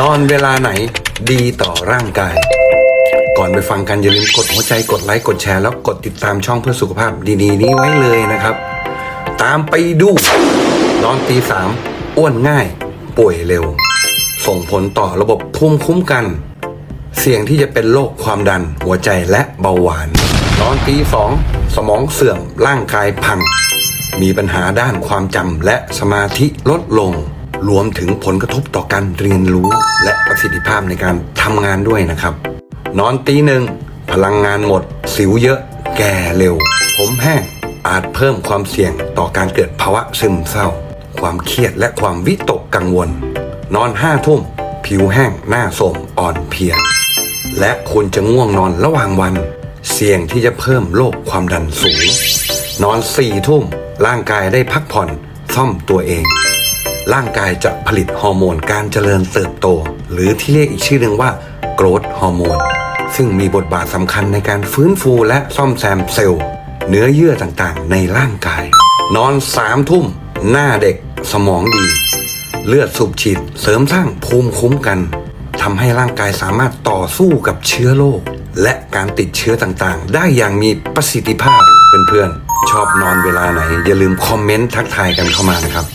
นอนเวลาไหนดีต่อร่างกาย ก่อนไปฟังกันอย่าลืมกดหัวใจกดไลค์กดแชร์แล้วกดติดตามช่องเพื่อสุขภาพดีๆ นี้ไว้เลยนะครับ ตามไปดู นอนตีสามอ้วนง่าย ป่วยเร็ว ส่งผลต่อระบบภูมิคุ้มกัน เสี่ยงที่จะเป็นโรคความดันหัวใจและเบาหวาน นอนตีสองสมองเสื่อมร่างกายพัง มีปัญหาด้านความจำและสมาธิลดลง รวมถึงผลกระทบต่อการเรียนรู้ และประสิทธิภาพในการทำงานด้วยนะครับ นอนตีหนึ่งพลังงานหมด สิวเยอะ แก่เร็ว ผมแห้งอาจเพิ่มความเสี่ยงต่อการเกิดภาวะซึมเศร้า ความเครียดและความวิตกกังวล นอนห้าทุ่ม ผิวแห้งหน้าโทรมอ่อนเพลีย และคุณจะง่วงนอนระหว่างวัน เสี่ยงที่จะเพิ่มโรคความดันสูง นอนสี่ทุ่ม ร่างกายได้พักผ่อนซ่อมตัวเอง ร่างกายจะผลิตฮอร์โมนการเจริญเติบโต หรือที่เรียกอีกชื่อหนึ่งว่าโกรทฮอร์โมนซึ่งมีบทบาทสำคัญในการฟื้นฟูและซ่อมแซมเซลล์ เนื้อเยื่อต่างๆ ในร่างกาย นอนสามทุ่ม หน้าเด็ก สมองดี เลือดสูบฉีด เสริมสร้างภูมิคุ้มกันทำให้ร่างกายสามารถต่อสู้กับเชื้อโรคและการติดเชื้อต่างๆ ได้อย่างมีประสิทธิภาพเพื่อนๆ ชอบนอนเวลาไหน อย่าลืมคอมเมนต์ทักทายกันเข้ามานะครับ